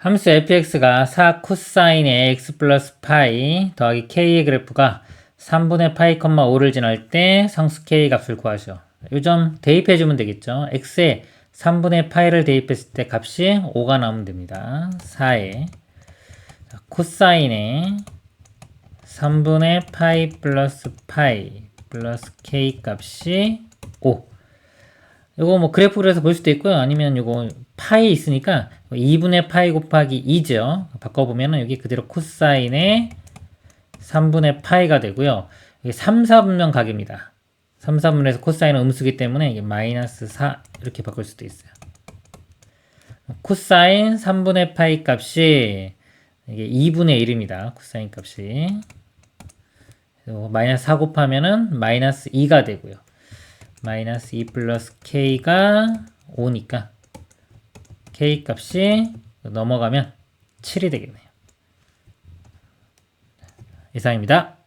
함수 fx가 4 코사인의 x 플러스 파이 더하기 k의 그래프가 3분의 파이 컴마 5를 지날 때 상수 k 값을 구하죠. 요 점 대입해 주면 되겠죠. x에 3분의 파이를 대입했을 때 값이 5가 나오면 됩니다. 4에 코사인의 3분의 파이 플러스 파이 플러스 k 값이 5 이거 뭐 그래프로 해서 볼 수도 있고요. 아니면 이거 파이 있으니까 2분의 파이 곱하기 2죠. 바꿔보면은 여기 그대로 코사인의 3분의 파이가 되고요. 이게 3, 4분면 각입니다. 3, 4분에서 코사인은 음수기 때문에 이게 마이너스 4 이렇게 바꿀 수도 있어요. 코사인 3분의 파이 값이 이게 2분의 1입니다. 코사인 값이. 마이너스 4 곱하면은 마이너스 2가 되고요. 마이너스 2 플러스 k가 5니까 k 값이 넘어가면 7이 되겠네요. 이상입니다.